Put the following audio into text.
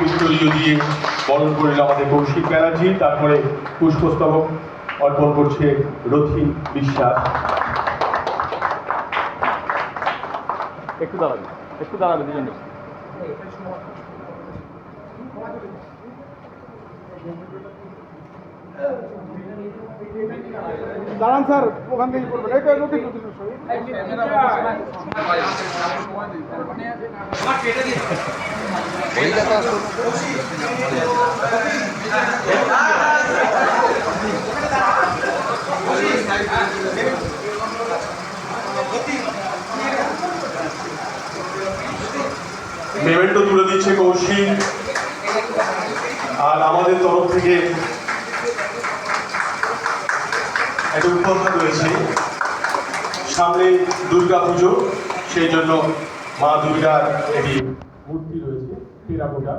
উত্তরীয় দিয়ে বরণ করল আমাদের কৌশিক ব্যানার্জি তারপরে পুষ্পস্তবক অর্পণ করছে রথি বিশ্বাস। একটু দাঁড়াবে একটু দাঁড়াবে দুজন। দাঁড়ান স্যার ওখান থেকে করবেন। এই তো নদী নদী পেমেন্টও তুলে দিচ্ছে কৌশিক। আর আমাদের তরফ থেকে একটা উপহার রয়েছে। সামনে দুর্গা পুজো সেই জন্য মা দুর্গার একটি মূর্তি রয়েছে টেরাকোটা